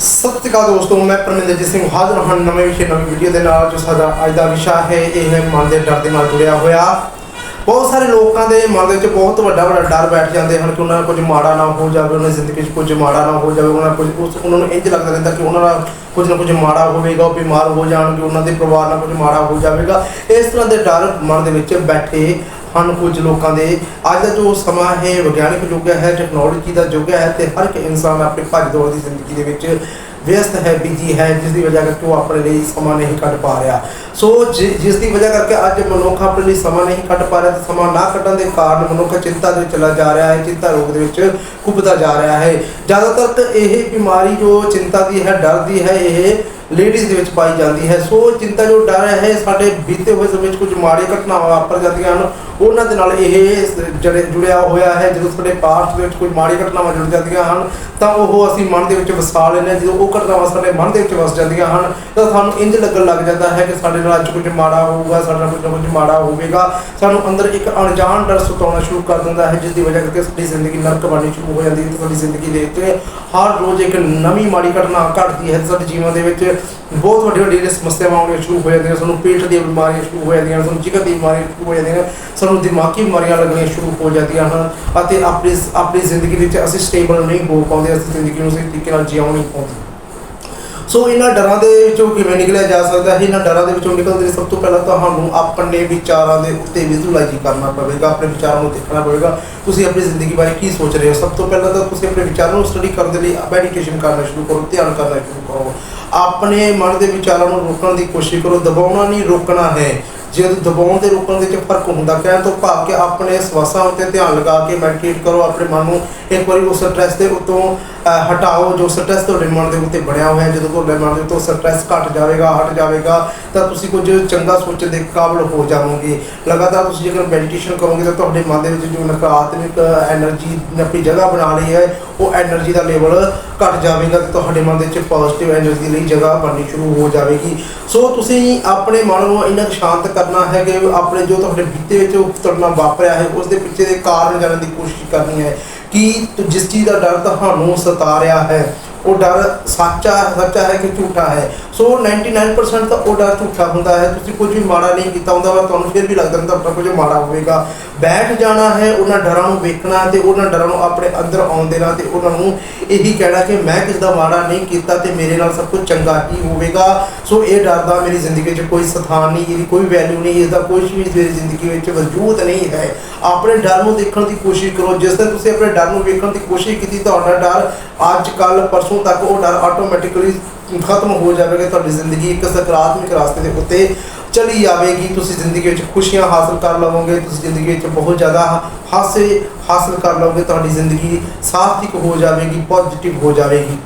ਸਤਿ ਸ਼੍ਰੀ ਅਕਾਲ ਦੋਸਤੋ, ਮੈਂ ਪਰਮਿੰਦਰਜੀਤ ਸਿੰਘ ਹਾਜ਼ਰ ਹਾਂ ਨਵੇਂ ਵਿਸ਼ੇ, ਨਵੀਂ ਵੀਡੀਓ ਦੇ ਨਾਲ ਜੋ ਸਾਡਾ ਅੱਜ ਦਾ ਵਿਸ਼ਾ ਹੈ, ਇਹ ਹੈ ਮਨ ਦੇ ਡਰ ਦੇ ਨਾਲ ਜੁੜਿਆ ਹੋਇਆ। ਬਹੁਤ ਸਾਰੇ ਲੋਕਾਂ ਦੇ ਮਨ ਦੇ ਵਿੱਚ ਬਹੁਤ ਵੱਡਾ ਵੱਡਾ ਡਰ ਬੈਠ ਜਾਂਦੇ ਹਨ ਕਿ ਉਹਨਾਂ ਨਾਲ ਕੁਝ ਮਾੜਾ ਨਾ ਹੋ ਜਾਵੇ, ਉਹਨਾਂ ਦੀ ਜ਼ਿੰਦਗੀ 'ਚ ਕੁਝ ਮਾੜਾ ਨਾ ਹੋ ਜਾਵੇ, ਉਹਨਾਂ ਨਾਲ ਕੁਝ ਉਸ ਉਹਨਾਂ ਨੂੰ ਇੰਜ ਲੱਗਦਾ ਰਹਿੰਦਾ ਕਿ ਉਹਨਾਂ ਨਾਲ ਕੁਝ ਨਾ ਕੁਝ ਮਾੜਾ ਹੋਵੇਗਾ, ਉਹ ਬਿਮਾਰ ਹੋ ਜਾਣਗੇ, ਉਹਨਾਂ ਦੇ ਪਰਿਵਾਰ ਨਾਲ ਕੁਝ ਮਾੜਾ ਹੋ ਜਾਵੇਗਾ। ਇਸ ਤਰ੍ਹਾਂ ਦੇ ਡਰ ਮਨ ਦੇ ਵਿੱਚ ਬੈਠੇ ਹਨ ਕੁਝ ਲੋਕਾਂ ਦੇ। ਅੱਜ ਦਾ ਜੋ ਸਮਾਂ ਹੈ, ਵਿਗਿਆਨਿਕ ਯੁੱਗ ਹੈ ਟੈਕਨੋਲੋਜੀ ਦਾ ਯੁੱਗ ਹੈ ਤੇ ਹਰ ਇੱਕ ਇਨਸਾਨ ਆਪਣੇ ਭੱਜ ਦੌੜ ਦੀ ਜ਼ਿੰਦਗੀ ਦੇ ਵਿੱਚ ਵਿਅਸਤ ਹੈ ਬਿਜ਼ੀ ਹੈ, ਜਿਸ ਦੀ ਵਜ੍ਹਾ ਕਰਕੇ ਉਹ ਆਪਣੇ ਲਈ ਸਮਾਂ ਨਹੀਂ ਕੱਢ ਪਾ ਰਿਹਾ। ਸੋ ਜਿਸ ਦੀ ਵਜ੍ਹਾ ਕਰਕੇ ਅੱਜ ਮਨੁੱਖ ਆਪਣੇ ਲਈ ਸਮਾਂ ਨਹੀਂ ਕੱਢ ਪਾ ਰਿਹਾ ਤੇ ਸਮਾਂ ਨਾ ਕੱਢਣ ਦੇ ਕਾਰਨ ਮਨੁੱਖ ਚਿੰਤਾ ਦੇ ਵਿੱਚ ਚਲਾ ਜਾ ਰਿਹਾ ਹੈ, ਚਿੰਤਾ ਰੋਗ ਦੇ ਵਿੱਚ ਕੁੱਬਦਾ ਜਾ ਰਿਹਾ ਹੈ। ਜ਼ਿਆਦਾਤਰ ਇਹ ਬਿਮਾਰੀ ਜੋ ਚਿੰਤਾ ਦੀ ਹੈ, ਡਰ ਦੀ ਹੈ, ਇਹ ਲੇਡੀਜ਼ ਦੇ ਵਿੱਚ ਪਾਈ ਜਾਂਦੀ ਹੈ। ਸੋ ਚਿੰਤਾ ਜੋ ਡਰ ਹੈ ਸਾਡੇ ਬੀਤੇ ਹੋਏ ਸਮੇਂ ਵਿੱਚ ਕੁਝ ਮਾੜੀਆਂ ਘਟਨਾਵਾਂ ਵਾਪਰ ਜਾਂਦੀਆਂ ਹਨ। ਉਹਨਾਂ ਦੇ ਨਾਲ ਇਹ ਜਿਹੜੇ ਜੁੜਿਆ ਹੋਇਆ ਹੈ, ਜਦੋਂ ਸਾਡੇ ਪਾਸਟ ਦੇ ਵਿੱਚ ਕੋਈ ਮਾੜੀ ਘਟਨਾਵਾਂ ਜੁੜ ਜਾਂਦੀਆਂ ਹਨ, ਤਾਂ ਉਹ ਅਸੀਂ ਮਨ ਦੇ ਵਿੱਚ ਵਸਾ ਲੈਂਦੇ ਹਾਂ। ਜਦੋਂ ਉਹ ਘਟਨਾਵਾਂ ਸਾਡੇ ਮਨ ਦੇ ਵਿੱਚ ਵਸ ਜਾਂਦੀਆਂ ਹਨ ਤਾਂ ਸਾਨੂੰ ਇੰਜ ਲੱਗਣ ਲੱਗ ਜਾਂਦਾ ਹੈ ਕਿ ਸਾਡੇ ਨਾਲ ਅੱਜ ਕੁਝ ਮਾੜਾ ਹੋਊਗਾ, ਸਾਡੇ ਨਾਲ ਕੁਝ ਕੁਝ ਮਾੜਾ ਹੋਵੇਗਾ। ਸਾਨੂੰ ਅੰਦਰ ਇੱਕ ਅਣਜਾਣ ਡਰ ਸਤਾਉਣਾ ਸ਼ੁਰੂ ਕਰ ਦਿੰਦਾ ਹੈ ਜਿਸ ਦੀ ਵਜ੍ਹਾ ਕਰਕੇ ਸਾਡੀ ਜ਼ਿੰਦਗੀ ਨਰਕ ਬਣਨੀ ਸ਼ੁਰੂ ਹੋ ਜਾਂਦੀ ਹੈ ਤੇ ਸਾਡੀ ਜ਼ਿੰਦਗੀ ਦੇ ਉੱਤੇ ਹਰ ਰੋਜ਼ ਇੱਕ ਨਵੀਂ ਮਾੜੀ ਘਟਨਾ ਘਟਦੀ ਹੈ। ਸਾਡੇ ਜੀਵਨ ਦੇ ਵਿੱਚ ਬਹੁਤ ਵੱਡੀ ਵੱਡੀ ਸਮੱਸਿਆਵਾਂ ਆਉਣੀਆਂ ਸ਼ੁਰੂ ਹੋ ਜਾਂਦੀਆਂ, ਸਾਨੂੰ ਪੇਟ ਦੀਆਂ ਬਿਮਾਰੀਆਂ ਸ਼ੁਰੂ ਹੋ ਜਾਂਦੀਆਂ, ਸਾਨੂੰ ਜਿਗਰ ਦੀ ਬਿਮਾਰੀਆਂ ਸ਼ੁਰੂ ਹੋ ਜਾਂਦੀਆਂ, ਸਾਨੂੰ ਦਿਮਾਗੀ ਬਿਮਾਰੀਆਂ ਲੱਗਣੀਆਂ ਸ਼ੁਰੂ ਹੋ ਜਾਂਦੀਆਂ ਹਨ ਅਤੇ ਆਪਣੀ ਆਪਣੀ ਜ਼ਿੰਦਗੀ ਵਿੱਚ ਅਸੀਂ ਸਟੇਬਲ ਨਹੀਂ ਹੋ ਪਾਉਂਦੇ, ਅਸੀਂ ਜ਼ਿੰਦਗੀ ਨੂੰ ਸਹੀ ਤਰੀਕੇ ਨਾਲ ਜਿਉਂ ਨਹੀਂ ਪਾਉਂਦੇ। ਸੋ ਇਹਨਾਂ ਡਰਾਂ ਦੇ ਵਿੱਚੋਂ ਕਿਵੇਂ ਨਿਕਲਿਆ ਜਾ ਸਕਦਾ ਹੈ? ਇਹਨਾਂ ਡਰਾਂ ਦੇ ਵਿੱਚੋਂ ਨਿਕਲਣ ਲਈ ਸਭ ਤੋਂ ਪਹਿਲਾਂ ਤੁਹਾਨੂੰ ਆਪਣੇ ਵਿਚਾਰਾਂ ਦੇ ਉੱਤੇ ਵਿਜ਼ੂਅਲਾਈਜ਼ ਕਰਨਾ ਪਵੇਗਾ, ਆਪਣੇ ਵਿਚਾਰਾਂ ਨੂੰ ਦੇਖਣਾ ਪਵੇਗਾ। ਤੁਸੀਂ ਆਪਣੀ ਜ਼ਿੰਦਗੀ ਬਾਰੇ ਕੀ ਸੋਚ ਰਹੇ ਹੋ? ਸਭ ਤੋਂ ਪਹਿਲਾਂ ਤਾਂ ਤੁਸੀਂ ਆਪਣੇ ਵਿਚਾਰਾਂ ਨੂੰ ਸਟੱਡੀ ਕਰਨ ਦੇ ਲਈ ਮੈਡੀਟੇਸ਼ਨ ਕਰਨਾ ਸ਼ੁਰੂ ਕਰੋ, ਧਿਆਨ ਕਰਨਾ ਸ਼ੁਰੂ ਕਰੋ। ਆਪਣੇ ਮਨ ਦੇ ਵਿਚਾਰਾਂ ਨੂੰ ਰੋਕਣ ਦੀ ਕੋਸ਼ਿਸ਼ ਕਰੋ, ਦਬਾਉਣਾ ਨਹੀਂ ਰੋਕਣਾ ਹੈ। ਜੇ ਦਬਾਉਣ ਦੇ ਰੋਕਣ ਦੇ ਵਿੱਚ ਫ਼ਰਕ ਹੁੰਦਾ, ਕਹਿਣ ਤੋਂ ਭਾਵ ਕਿ ਆਪਣੇ ਸਵਾਸਾਂ ਉੱਤੇ ਧਿਆਨ ਲਗਾ ਕੇ ਮੈਡੀਟੇਟ ਕਰੋ, ਆਪਣੇ ਮਨ ਨੂੰ ਇੱਕ ਵਾਰੀ ਉਸ ਸਟ੍ਰੈਸ ਦੇ ਉੱਤੋਂ ਹਟਾਓ, ਜੋ ਸਟ੍ਰੈਸ ਤੁਹਾਡੇ ਮਨ ਦੇ ਉੱਤੇ ਬਣਿਆ ਹੋਇਆ ਹੈ, ਜਦੋਂ ਤੁਹਾਡੇ ਮਨ ਦੇ ਉੱਤੇ ਸਟ੍ਰੈਸ ਘਟ ਜਾਵੇਗਾ, ਹਟ ਜਾਵੇਗਾ, ਤਾਂ ਤੁਸੀਂ ਕੁਝ ਚੰਗਾ ਸੋਚਣ ਦੇ ਕਾਬਲ ਹੋ ਜਾਵੋਗੇ। ਲਗਾਤਾਰ ਤੁਸੀਂ ਜੇਕਰ ਮੈਡੀਟੇਸ਼ਨ ਕਰੋਗੇ, ਤਾਂ ਤੁਹਾਡੇ ਮਨ ਦੇ ਵਿੱਚ ਜੋ ਨਕਾਰਾਤਮਕ એનર્ਜੀ ਆਪਣੀ ਜਗ੍ਹਾ ਬਣਾ ਲਈ ਹੈ, ਉਹ એનર્ਜੀ ਦਾ ਲੇਵਲ ਘਟ ਜਾਵੇਗਾ ਤੇ ਤੁਹਾਡੇ ਮਨ ਦੇ ਵਿੱਚ ਪੋਜ਼ਿਟਿਵ એનર્ਜੀ ਲਈ ਜਗ੍ਹਾ ਬਣਨੀ ਸ਼ੁਰੂ ਹੋ ਜਾਵੇਗੀ। ਸੋ ਤੁਸੀਂ ਆਪਣੇ ਮਨ ਨੂੰ ਇੰਨਾ ਸ਼ਾਂਤ ਕਰਨਾ ਹੈ ਕਿ ਆਪਣੇ ਜੋ ਤੁਹਾਡੇ ਬੀਤੇ ਵਿੱਚ ਉਤਰਨਾ ਵਾਪਰਿਆ ਹੈ ਉਸ ਦੇ ਪਿੱਛੇ ਦੇ ਕਾਰਨ ਜਾਣਨ ਦੀ ਕੋਸ਼ਿਸ਼ ਕਰਨੀ ਹੈ ਕਿ ਜਿਸ ਚੀਜ਼ ਦਾ ਡਰ ਤੁਹਾਨੂੰ ਸਤਾ ਰਿਹਾ ਹੈ ਉਹ ਡਰ ਸੱਚਾ ਸੱਚਾ ਹੈ ਕਿ ਝੂਠਾ ਹੈ। ਸੋ 99% ਤਾਂ ਉਹ ਡਰ ਝੂਠਾ ਹੁੰਦਾ ਹੈ। ਤੁਸੀਂ ਕੁਝ ਵੀ ਮਾੜਾ ਨਹੀਂ ਕੀਤਾ ਹੁੰਦਾ ਵਾ ਤੁਹਾਨੂੰ ਫਿਰ ਵੀ ਲੱਗਦਾ ਕਿ ਤੁਹਾਡਾ ਕੁਝ ਮਾੜਾ ਹੋਵੇਗਾ। ਬੈਠ ਜਾਣਾ ਹੈ, ਉਹਨਾਂ ਡਰਾਂ ਨੂੰ ਵੇਖਣਾ ਤੇ ਉਹਨਾਂ ਡਰਾਂ ਨੂੰ ਆਪਣੇ ਅੰਦਰ ਆਉਣ ਦੇਣਾ ਤੇ ਉਹਨਾਂ ਨੂੰ ਇਹੀ ਕਹਿਣਾ ਕਿ ਮੈਂ ਕਿਸ ਦਾ ਮਾੜਾ ਨਹੀਂ ਕੀਤਾ ਤੇ ਮੇਰੇ ਨਾਲ ਸਭ ਕੁਝ ਚੰਗਾ ਹੀ ਹੋਵੇਗਾ। ਸੋ ਇਹ ਡਰ ਦਾ ਮੇਰੀ ਜ਼ਿੰਦਗੀ 'ਚ ਕੋਈ ਸਥਾਨ ਨਹੀਂ, ਇਹਦੀ ਕੋਈ ਵੈਲਿਊ ਨਹੀਂ ਇਸ ਦਾ ਕੁਝ ਵੀ ਮੇਰੀ ਜ਼ਿੰਦਗੀ ਵਿੱਚ ਵਜੂਦ ਨਹੀਂ ਹੈ। ਆਪਣੇ ਡਰ ਨੂੰ ਦੇਖਣ ਦੀ ਕੋਸ਼ਿਸ਼ ਕਰੋ। ਜਿਸ ਤਰ੍ਹਾਂ ਤੁਸੀਂ ਆਪਣੇ ਡਰ ਨੂੰ ਵੇਖਣ ਦੀ ਕੋਸ਼ਿਸ਼ ਕੀਤੀ, ਤੁਹਾਡਾ ਡਰ ਅੱਜ ਕੱਲ ਪਰਸੋਂ ਤੱਕ ਉਹ ਡਰ ਆਟੋਮੈਟਿਕਲੀ ਖਤਮ ਹੋ ਜਾਵੇਗਾ, ਤੁਹਾਡੀ ਜ਼ਿੰਦਗੀ ਇੱਕ ਸਕਾਰਾਤਮਕ ਰਾਸਤੇ ਦੇ ਉੱਤੇ ਚਲੀ ਜਾਵੇਗੀ। ਤੁਸੀਂ ਜ਼ਿੰਦਗੀ ਵਿੱਚ ਖੁਸ਼ੀਆਂ ਹਾਸਲ ਕਰ ਲਵੋਗੇ, ਤੁਸੀਂ ਜ਼ਿੰਦਗੀ ਵਿੱਚ ਬਹੁਤ ਜ਼ਿਆਦਾ ਹਾਸੇ ਹਾਸਲ ਕਰ ਲਵੋਗੇ, ਤੁਹਾਡੀ ਜ਼ਿੰਦਗੀ ਸਾਰਥਿਕ ਹੋ ਜਾਵੇਗੀ ਪੋਜ਼ਿਟਿਵ ਹੋ ਜਾਵੇਗੀ।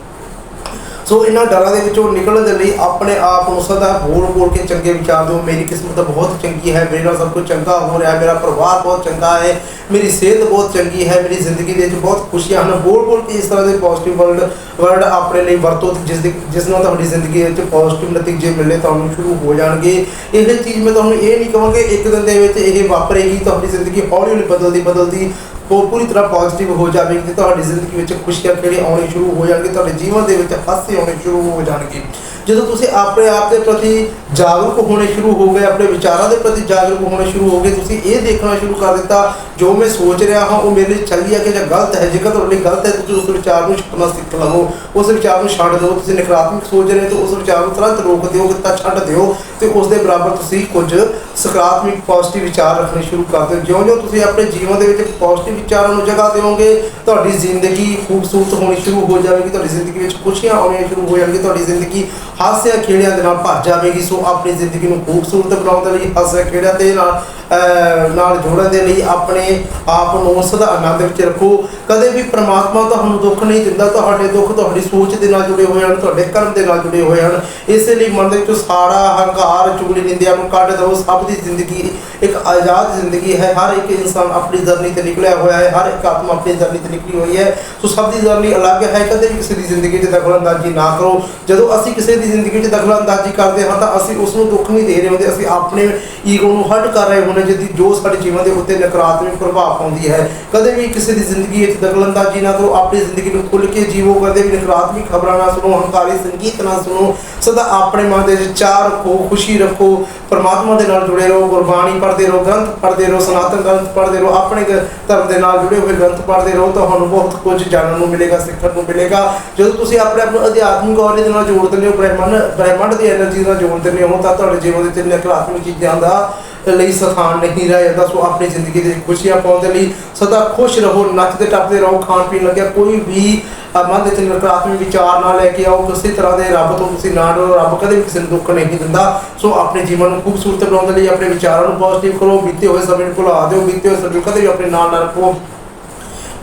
ਸੋ ਇਹਨਾਂ ਡਰਾਂ ਦੇ ਵਿੱਚੋਂ ਨਿਕਲਣ ਦੇ ਲਈ ਆਪਣੇ ਆਪ ਨੂੰ ਸਦਾ ਬੋਲ ਬੋਲ ਕੇ ਚੰਗੇ ਵਿਚਾਰ ਦਿਓ। ਮੇਰੀ ਕਿਸਮਤ ਬਹੁਤ ਚੰਗੀ ਹੈ, ਮੇਰੇ ਨਾਲ ਸਭ ਕੁਝ ਚੰਗਾ ਹੋ ਰਿਹਾ ਹੈ, ਮੇਰਾ ਪਰਿਵਾਰ ਬਹੁਤ ਚੰਗਾ ਹੈ ਮੇਰੀ ਸਿਹਤ ਬਹੁਤ ਚੰਗੀ ਹੈ, ਮੇਰੀ ਜ਼ਿੰਦਗੀ ਦੇ ਵਿੱਚ ਬਹੁਤ ਖੁਸ਼ੀਆਂ ਹਨ। ਬੋਲ ਬੋਲ ਕੇ ਇਸ ਤਰ੍ਹਾਂ ਦੇ ਪੋਜ਼ਿਟਿਵ ਵਰਡ ਵਰਡ ਆਪਣੇ ਲਈ ਵਰਤੋ ਜਿਸ ਦੇ ਜਿਸ ਨਾਲ ਤੁਹਾਡੀ ਜ਼ਿੰਦਗੀ ਵਿੱਚ ਪੋਜ਼ਿਟਿਵ ਨਤੀਜੇ ਮਿਲਣੇ ਤੁਹਾਨੂੰ ਸ਼ੁਰੂ ਹੋ ਜਾਣਗੇ। ਇਹ ਚੀਜ਼ ਮੈਂ ਤੁਹਾਨੂੰ ਇਹ ਨਹੀਂ ਕਹਾਂਗੇ ਇੱਕ ਦਿਨ ਦੇ ਵਿੱਚ ਇਹ ਵਾਪਰੇਗੀ, ਤੁਹਾਡੀ ਜ਼ਿੰਦਗੀ ਹੌਲੀ ਹੌਲੀ ਬਦਲਦੀ ਬਦਲਦੀ ਉਹ ਪੂਰੀ ਤਰ੍ਹਾਂ ਪੋਜ਼ਿਟਿਵ ਹੋ ਜਾਵੇਗੀ ਤੇ ਤੁਹਾਡੀ ਜ਼ਿੰਦਗੀ ਵਿੱਚ ਖੁਸ਼ੀਆਂ ਖੇੜੇ ਆਉਣੇ ਸ਼ੁਰੂ ਹੋ ਜਾਣਗੇ, ਤੁਹਾਡੇ ਜੀਵਨ ਦੇ ਵਿੱਚ ਹਾਸੇ ਆਉਣੇ ਸ਼ੁਰੂ ਹੋ ਜਾਣਗੇ। ਜਦੋਂ ਤੁਸੀਂ ਆਪਣੇ ਆਪ ਦੇ ਪ੍ਰਤੀ ਜਾਗਰੂਕ ਹੋਣੇ ਸ਼ੁਰੂ ਹੋ ਗਏ, ਆਪਣੇ ਵਿਚਾਰਾਂ ਦੇ ਪ੍ਰਤੀ ਜਾਗਰੂਕ ਹੋਣੇ ਸ਼ੁਰੂ ਹੋ ਗਏ, ਤੁਸੀਂ ਇਹ ਦੇਖਣਾ ਸ਼ੁਰੂ ਕਰ ਦਿੱਤਾ, ਜੋ ਮੈਂ ਸੋਚ ਰਿਹਾ ਹਾਂ, ਉਹ ਮੇਰੇ ਲਈ ਸਹੀ ਹੈ ਕਿ ਜਾਂ ਗਲਤ ਹੈ? ਜੇਕਰ ਤੁਹਾਡੇ ਲਈ ਗਲਤ ਹੈ ਤੁਸੀਂ ਉਸ ਵਿਚਾਰ ਨੂੰ ਛੱਡਣਾ ਸਿੱਖ ਲਵੋ ਉਸ ਵਿਚਾਰ ਨੂੰ ਛੱਡ ਦਿਓ। ਤੁਸੀਂ ਨਕਾਰਾਤਮਕ ਸੋਚ ਰਹੇ ਹੋ, ਤਾਂ ਉਸ ਵਿਚਾਰ ਨੂੰ ਤੁਰੰਤ ਰੋਕ ਦਿਓ ਤਾਂ ਛੱਡ ਦਿਓ, ਤੇ ਉਸ ਦੇ ਬਰਾਬਰ ਤੁਸੀਂ ਕੁਝ ਸਕਾਰਾਤਮਕ ਪੋਜ਼ਿਟਿਵ ਵਿਚਾਰ ਰੱਖਣੇ ਸ਼ੁਰੂ ਕਰ ਦਿਓ। ਜਿਉਂ-ਜਿਉਂ ਤੁਸੀਂ ਆਪਣੇ ਜੀਵਨ ਦੇ ਵਿੱਚ ਪੋਜ਼ਿਟਿਵ ਵਿਚਾਰਾਂ ਨੂੰ ਜਗ੍ਹਾ ਦਿਓਗੇ, ਤੁਹਾਡੀ ਜ਼ਿੰਦਗੀ ਖੂਬਸੂਰਤ ਹੋਣੀ ਸ਼ੁਰੂ ਹੋ ਜਾਵੇਗੀ, ਤੁਹਾਡੀ ਜ਼ਿੰਦਗੀ ਵਿੱਚ ਖੁਸ਼ੀਆਂ ਆਉਣੀਆਂ ਸ਼ੁਰੂ ਹੋ ਜਾਣਗੀਆਂ, ਤੁਹਾਡੀ ਜ਼ਿੰਦਗੀ ਹਾਸਿਆਂ ਖੇੜਿਆਂ ਦੇ ਨਾਲ ਭਰ ਜਾਵੇਗੀ ਸੋ ਆਪਣੀ ਜ਼ਿੰਦਗੀ ਨੂੰ ਖੂਬਸੂਰਤ ਬਣਾਉਣ ਦੇ ਲਈ ਹਾਸਿਆਂ ਖੇੜਿਆਂ ਦੇ ਨਾਲ ਅਹ, ਨਾਲ ਜੋੜਨ ਦੇ ਲਈ ਆਪਣੇ ਆਪ ਨੂੰ ਸਦਾ ਆਨੰਦ ਵਿੱਚ ਰੱਖੋ। ਕਦੇ ਵੀ ਪ੍ਰਮਾਤਮਾ ਤੁਹਾਨੂੰ ਦੁੱਖ ਨਹੀਂ ਦਿੰਦਾ ਤੁਹਾਡੇ ਦੁੱਖ ਤੁਹਾਡੀ ਸੋਚ ਦੇ ਨਾਲ ਜੁੜੇ ਹੋਏ ਹਨ ਤੁਹਾਡੇ ਕਰਮ ਦੇ ਨਾਲ ਜੁੜੇ ਹੋਏ ਹਨ। ਇਸੇ ਲਈ ਮਨ ਦੇ ਵਿੱਚੋਂ ਸਾਰਾ ਹੰਕਾਰ ਚੁਗਲੀ ਨਿੰਦਿਆ ਨੂੰ ਕੱਢ ਦਿਓ। ਸਭ ਦੀ ਜ਼ਿੰਦਗੀ ਇੱਕ ਆਜ਼ਾਦ ਜ਼ਿੰਦਗੀ ਹੈ। ਹਰ ਇੱਕ ਇਨਸਾਨ ਆਪਣੀ ਜਰਨੀ ਤੇ ਨਿਕਲਿਆ ਹੋਇਆ ਹੈ। ਹਰ ਇੱਕ ਆਤਮਾ ਆਪਣੀ ਜਰਨੀ ਤੇ ਨਿਕਲੀ ਹੋਈ ਹੈ। ਸੋ ਸਭ ਦੀ ਜਰਨੀ ਅਲੱਗ ਹੈ। ਕਦੇ ਵੀ ਕਿਸੇ ਦੀ ਜ਼ਿੰਦਗੀ 'ਚ ਦਖਲਅੰਦਾਜ਼ੀ ਨਾ ਕਰੋ। ਜਦੋਂ ਅਸੀਂ ਕਿਸੇ ਦੀ ਜ਼ਿੰਦਗੀ ਚ ਦਖਲਅੰਦਾਜ਼ੀ ਕਰਦੇ ਹਾਂ ਤਾਂ ਅਸੀਂ ਉਸ ਨੂੰ ਦੁੱਖ ਨਹੀਂ ਦੇ ਰਹੇ ਹੁੰਦੇ, ਅਸੀਂ ਆਪਣੇ ਈਗੋ ਨੂੰ ਹਟ ਕਰ ਰਹੇ ਹੁੰਦੇ ਜਿਹਦੀ ਜੋ ਸਾਡੇ ਜੀਵਨ ਦੇ ਉੱਤੇ ਨਕਾਰਾਤਮਕ ਪ੍ਰਭਾਵ ਪਾਉਂਦੀ ਹੈ। ਕਦੇ ਵੀ ਕਿਸੇ ਦੀ ਜ਼ਿੰਦਗੀ ਵਿੱਚ ਦਖਲਅੰਦਾਜ਼ੀ ਨਾ ਕਰੋ, ਆਪਣੀ ਜ਼ਿੰਦਗੀ ਨੂੰ ਖੁੱਲ੍ਹ ਕੇ ਜੀਵੋ, ਕਦੇ ਵੀ ਨਕਾਰਾਤਮਕ ਖਬਰਾਂ ਨਾ ਸੁਣੋ, ਹੰਕਾਰੀ ਸੰਗੀਤ ਨਾ ਸੁਣੋ, ਸਦਾ ਆਪਣੇ ਮਨ ਦੇ ਵਿੱਚ ਚਾਹ ਰੱਖੋ, ਖੁਸ਼ੀ ਰੱਖੋ, ਪਰਮਾਤਮਾ ਦੇ ਨਾਲ ਜੁੜੇ ਰਹੋ, ਗੁਰਬਾਣੀ ਪੜ੍ਹਦੇ ਰਹੋ, ਗ੍ਰੰਥ ਪੜ੍ਹਦੇ ਰਹੋ, ਸਨਾਤਨ ਗ੍ਰੰਥ ਪੜ੍ਹਦੇ ਰਹੋ, ਆਪਣੇ ਧਰਮ ਦੇ ਨਾਲ ਜੁੜੇ ਹੋਏ ਗ੍ਰੰਥ ਪੜ੍ਹਦੇ ਰਹੋ, ਤੁਹਾਨੂੰ ਬਹੁਤ ਕੁਝ ਜਾਣਨ ਨੂੰ ਮਿਲੇਗਾ, ਸਿੱਖਣ ਨੂੰ ਮਿਲੇਗਾ। ਜਦੋਂ ਤੁਸੀਂ ਆਪਣੇ ਆਪ ਨੂੰ ਅਧਿਆਤਮਿਕ ਔਰ ਦੇ ਨਾਲ ਜੋੜਦੇ ਹੋ ਬ੍ਰਹਿਮੰਡ ਬ੍ਰਹਿਮੰਡ ਦੀ એનર્ਜੀ ਦਾ ਜੋਨ ਤੇ ਹੋ ਤਾਂ ਤੁਹਾਡੇ ਜੀਵਨ ਦੇ ਤਿੰਨ ਅਕਲਾਤਮਕ ਚੀਜ਼ਾਂ ਦਾ ਲਈ ਸਥਾਨ ਨਹੀਂ ਰਹਿ ਜਾਂਦਾ, ਸੋ ਆਪਣੀ ਜ਼ਿੰਦਗੀ ਦੇ ਖੁਸ਼ੀਆਂ ਪਾਉਣ ਦੇ ਲਈ ਸਦਾ ਖੁਸ਼ ਰਹੋ ਨੱਚਦੇ ਟੱਪਦੇ ਰਹੋ, ਖਾਣ ਪੀਣ ਲੱਗਿਆ, ਕੋਈ ਵੀ ਮਨ ਦੇ ਨਕਾਰਾਤਮਕ ਵਿਚਾਰ ਨਾ ਲੈ ਕੇ ਆਓ, ਕਿਸੇ ਤਰ੍ਹਾਂ ਦੇ ਰੱਬ ਤੋਂ ਤੁਸੀਂ ਨਾ ਡਰੋ, ਰੱਬ ਕਦੇ ਵੀ ਕਿਸੇ ਨੂੰ ਦੁੱਖ ਨਹੀਂ ਦਿੰਦਾ। ਸੋ ਆਪਣੇ ਜੀਵਨ ਨੂੰ ਖੂਬਸੂਰਤ ਬਣਾਉਣ ਦੇ ਲਈ ਆਪਣੇ ਵਿਚਾਰਾਂ ਨੂੰ ਪੋਜ਼ਿਟਿਵ ਕਰੋ, ਬੀਤੇ ਹੋਏ ਸਮੇਂ ਨੂੰ ਭੁਲਾ ਦਿਓ, ਬੀਤੇ ਹੋਏ ਸਮੇਂ ਕਦੇ ਵੀ ਆਪਣੇ ਨਾਲ ਨਾਲ ਰੱਖੋ।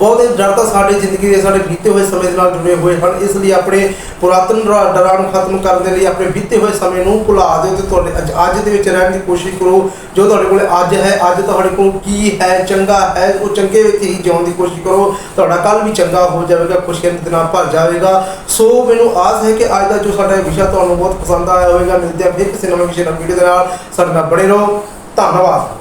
ਬਹੁਤ ਡਰ ਤਾਂ ਸਾਡੇ ਜ਼ਿੰਦਗੀ ਦੇ, ਸਾਡੇ ਬੀਤੇ ਹੋਏ ਸਮੇਂ ਦੇ ਨਾਲ ਜੁੜੇ ਹੋਏ ਹਨ। ਇਸ ਲਈ ਆਪਣੇ ਪੁਰਾਤਨ ਰ- ਡਰਾਂ ਨੂੰ ਖਤਮ ਕਰਨ ਦੇ ਲਈ ਆਪਣੇ ਬੀਤੇ ਹੋਏ ਸਮੇਂ ਨੂੰ ਭੁਲਾ ਦਿਓ ਤੇ ਤੁਹਾਡੇ ਅੱਜ ਅੱਜ ਦੇ ਵਿੱਚ ਰਹਿਣ ਦੀ ਕੋਸ਼ਿਸ਼ ਕਰੋ। ਜੋ ਤੁਹਾਡੇ ਕੋਲ ਅੱਜ ਹੈ, ਅੱਜ ਤੁਹਾਡੇ ਕੋਲ ਕੀ ਹੈ, ਚੰਗਾ ਹੈ, ਉਹ ਚੰਗੇ ਵਿੱਚ ਹੀ ਜਿਉਣ ਦੀ ਕੋਸ਼ਿਸ਼ ਕਰੋ। ਤੁਹਾਡਾ ਕੱਲ ਵੀ ਚੰਗਾ ਹੋ ਜਾਵੇਗਾ, ਖੁਸ਼ੀਆਂ ਦੇ ਨਾਲ ਭਰ ਜਾਵੇਗਾ। ਸੋ ਮੈਨੂੰ ਆਸ ਹੈ ਕਿ ਅੱਜ ਦਾ ਜੋ ਸਾਡਾ ਵਿਸ਼ਾ ਤੁਹਾਨੂੰ ਬਹੁਤ ਪਸੰਦ ਆਇਆ ਹੋਵੇਗਾ। ਮਿਲਦੇ ਹਾਂ ਫਿਰ ਕਿਸੇ ਨਵੇਂ ਵਿਸ਼ੇ ਨਾਲ, ਵੀਡੀਓ ਦੇ ਨਾਲ। ਸਾਡੇ ਨਾਲ ਬਣੇ ਰਹੋ। ਧੰਨਵਾਦ।